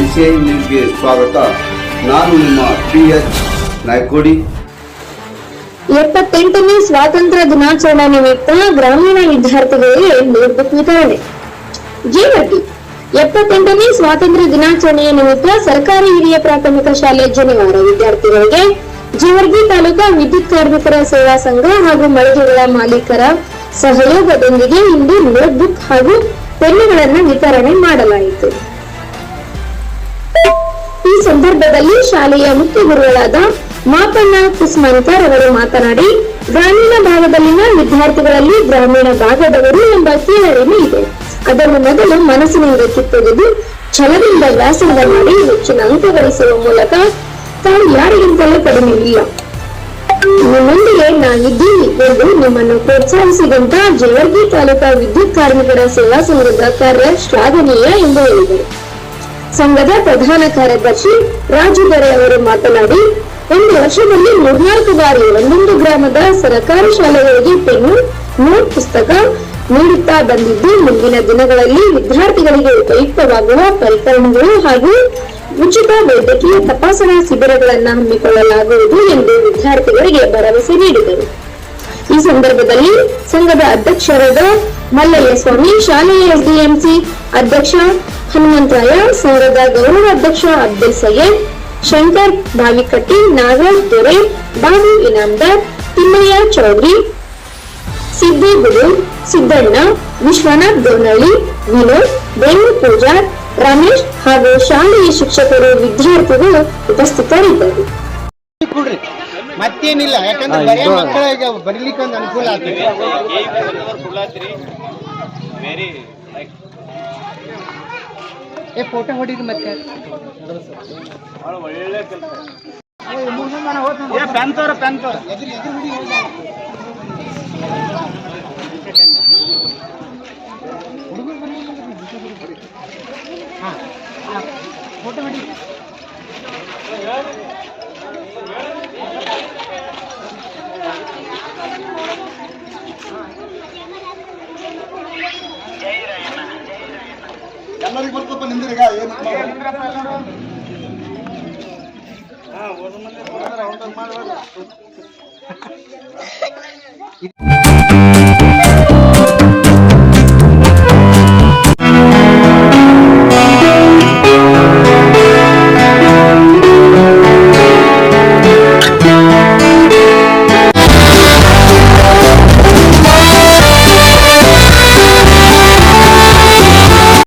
Asian ನ್ಯೂಸ್ಗೆ ಸ್ವಾಗತ. ನಾನು ನಿಮ್ಮ ಪಿ ಎಚ್ ನಾಯ್ಕೋಡಿ. ಎಪ್ಪತ್ತೆಂಟನೇ ಸ್ವಾತಂತ್ರ್ಯ ದಿನಾಚರಣೆ ನಿಮಿತ್ತ ಗ್ರಾಮೀಣ ವಿದ್ಯಾರ್ಥಿಗಳಿಗೆ ನೋಟ್ಬುಕ್ ವಿತರಣೆ. ಜೀವಟಿ ಎಪ್ಪತ್ತೆಂಟನೇ ಸ್ವಾತಂತ್ರ್ಯ ದಿನಾಚರಣೆಯ ನಿಮಿತ್ತ ಸರ್ಕಾರಿ ಹಿರಿಯ ಪ್ರಾಥಮಿಕ ಶಾಲೆ ಜನಿವಾರ ವಿದ್ಯಾರ್ಥಿಗಳಿಗೆ ಜೀವರ್ಗಿ ತಾಲೂಕಾ ವಿದ್ಯುತ್ ಕಾರ್ಮಿಕರ ಸೇವಾ ಸಂಘ ಹಾಗೂ ಮಳಿಗೆಗಳ ಮಾಲೀಕರ ಸಹಯೋಗದೊಂದಿಗೆ ಇಂದು ನೋಟ್ಬುಕ್ ಹಾಗೂ ಪೆನ್ನುಗಳನ್ನು ವಿತರಣೆ ಮಾಡಲಾಯಿತು. ಈ ಸಂದರ್ಭದಲ್ಲಿ ಶಾಲೆಯ ಮುಖ್ಯ ಗುರುಗಳಾದ ಮಾಪಣ್ಣ ಕುಸ್ಮಾನ್ಕರ್ ಅವರು ಮಾತನಾಡಿ, ಗ್ರಾಮೀಣ ಭಾಗದಲ್ಲಿನ ವಿದ್ಯಾರ್ಥಿಗಳಲ್ಲಿ ಗ್ರಾಮೀಣ ಭಾಗದವರು ಎಂಬ ಕೀಳರಿಮೆ ಇದೆ. ಅದನ್ನು ಮೊದಲು ಮನಸ್ಸಿನಿಂದ ಕಿತ್ತೊಗೆದು ಛಲದಿಂದ ವ್ಯಾಸಂಗ ಮಾಡಿ ಹೆಚ್ಚಿನ ಅಂಕ ಗಳಿಸುವ ಮೂಲಕ ತಾವು ಯಾರಿಗಿಂತಲೂ ಕಡಿಮೆ ಇಲ್ಲ. ನಿಮ್ಮೊಂದಿಗೆ ನಾನಿದ್ದೀನಿ ಎಂದು ನಿಮ್ಮನ್ನು ಪ್ರೋತ್ಸಾಹಿಸಿದಂತ ಜೇವರ್ಗಿ ತಾಲೂಕಾ ವಿದ್ಯುತ್ ಕಾರ್ಮಿಕರ ಸೇವಾ ಸಂಘದ ಕಾರ್ಯ ಶ್ಲಾಘನೀಯ ಎಂದು ಹೇಳಿದರು. ಸಂಘದ ಪ್ರಧಾನ ಕಾರ್ಯದರ್ಶಿ ರಾಜು ದೊರೆ ಅವರು ಮಾತನಾಡಿ, ಒಂದು ವರ್ಷದಲ್ಲಿ ಮೂರ್ನಾಲ್ಕು ಬಾರಿ ಒಂದೊಂದು ಗ್ರಾಮದ ಸರಕಾರಿ ಶಾಲೆಗಳಿಗೆ ಪೆನ್ನು, ನೋಟ್ ಪುಸ್ತಕ ನೀಡುತ್ತಾ ಬಂದಿದ್ದು, ಮುಂದಿನ ದಿನಗಳಲ್ಲಿ ವಿದ್ಯಾರ್ಥಿಗಳಿಗೆ ಉಪಯುಕ್ತವಾಗುವ ಪರಿಕರಣಗಳು ಹಾಗೂ ಉಚಿತ ವೈದ್ಯಕೀಯ ತಪಾಸಣಾ ಶಿಬಿರಗಳನ್ನು ಹಮ್ಮಿಕೊಳ್ಳಲಾಗುವುದು ಎಂದು ವಿದ್ಯಾರ್ಥಿಗಳಿಗೆ ಭರವಸೆ ನೀಡಿದರು. ಈ ಸಂದರ್ಭದಲ್ಲಿ ಸಂಘದ ಅಧ್ಯಕ್ಷರಾದ ಮಲ್ಲಯ್ಯ ಸ್ವಾಮಿ, ಶಾಲೆಯ ಎಸ್ಡಿಎಂಸಿ ಅಧ್ಯಕ್ಷ ಹನುಮಂತರಾಯ ಸಂಘದ ಗೌರವ ಅಧ್ಯಕ್ಷ ಅಬ್ದುಲ್ ಸಯ್ಯದ್ ಶಂಕರ್ ಬಾವಿಕಟ್ಟಿ, ನಾಗರಾಜ್ ದೊರೆ ಬಾಬು ಇನಾಮ್ದಾರ್, ತಿಮ್ಮಯ್ಯ ಚೌಧರಿ ಸಿದ್ದು ಸಿದ್ದಣ್ಣ, ವಿಶ್ವನಾಥ್ ಗೋನಳ್ಳಿ ವಿನೋದ್ ಬೆಂಗಳೂರು ಪೂಜಾರ್ ರಮೇಶ್ ಹಾಗೂ ಶಾಲೆಯ ಶಿಕ್ಷಕರು ವಿದ್ಯಾರ್ಥಿಗಳು ಉಪಸ್ಥಿತರಿದ್ದರು. ಮತ್ತೇನಿಲ್ಲ ಯಾಕಂದ್ರೆ ಬರೀ ಮಕ್ಕಳಿಗೆ ಬರೀಲಿಕ್ಕೆ ಒಂದು ಅನುಕೂಲ ಆಗ್ತದೆ. ಏ ಫೋಟೋ ಹೊಡೀರಿ ಮತ್ತೆ. ಪೆನ್ ತೋರ ಪೆನ್ ತೋರ. ಫೋಟೋ ಹೊಡೀರಿ ಎಲ್ಲರಿಗೂ ಬರ್ತಪ್ಪ ನಿಂದಿರಿಗ ಏನು